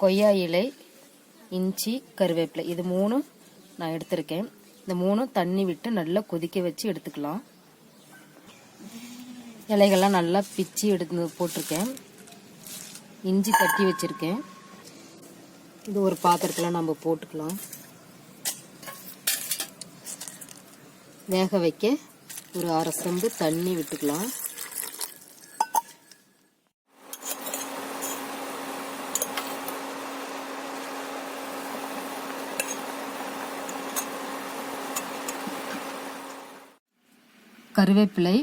கொய்யா இலை இஞ்சி கருவேப்பிலை. இது மூணும் நான் எடுத்திருக்கேன். இந்த மூணும் தண்ணி விட்டு நல்லா கொதிக்க வச்சு எடுத்துக்கலாம். இலைகள்லாம் நல்லா பிச்சு எடுத்து போட்டிருக்கேன். இஞ்சி தட்டி வச்சுருக்கேன். இது ஒரு பாத்திரத்தில் நம்ம போட்டுக்கலாம். வேக வைக்க ஒரு அரை செம்பு தண்ணி விட்டுக்கலாம். கருவேப்பிலை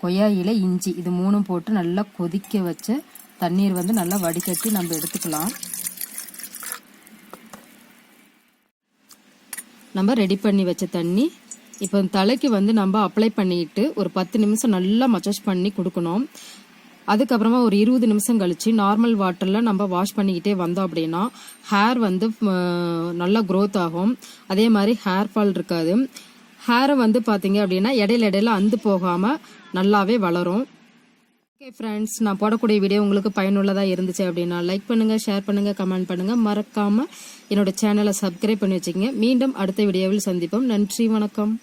கொய்யா இலை இஞ்சி இது மூணும் போட்டு நல்லா கொதிக்க வச்சு தண்ணீர் வந்து நல்லா வடிகட்டி நம்ம எடுத்துக்கலாம். நம்ம ரெடி பண்ணி வச்ச தண்ணி இப்போ தலைக்கு வந்து நம்ம அப்ளை பண்ணிட்டு ஒரு பத்து நிமிஷம் நல்லா மசாஜ் பண்ணி கொடுக்கணும். அதுக்கப்புறமா ஒரு இருபது நிமிஷம் கழித்து நார்மல் வாட்டரில் நம்ம வாஷ் பண்ணிக்கிட்டே வந்தோம் அப்படின்னா ஹேர் வந்து நல்லா க்ரோத் ஆகும். அதே மாதிரி ஹேர் ஃபால் இருக்காது. ஹேரை வந்து பார்த்தீங்க அப்படின்னா இடையில இடையில அந்து போகாமல் நல்லாவே வளரும். ஓகே ஃப்ரெண்ட்ஸ் நான் போடக்கூடிய வீடியோ உங்களுக்கு பயனுள்ளதாக இருந்துச்சு அப்படின்னா லைக் பண்ணுங்கள் ஷேர் பண்ணுங்கள் கமெண்ட் பண்ணுங்கள் மறக்காமல் என்னோட சேனலை சப்ஸ்கிரைப் பண்ணி வச்சுக்கோங்க. மீண்டும் அடுத்த வீடியோவில் சந்திப்போம். நன்றி வணக்கம்.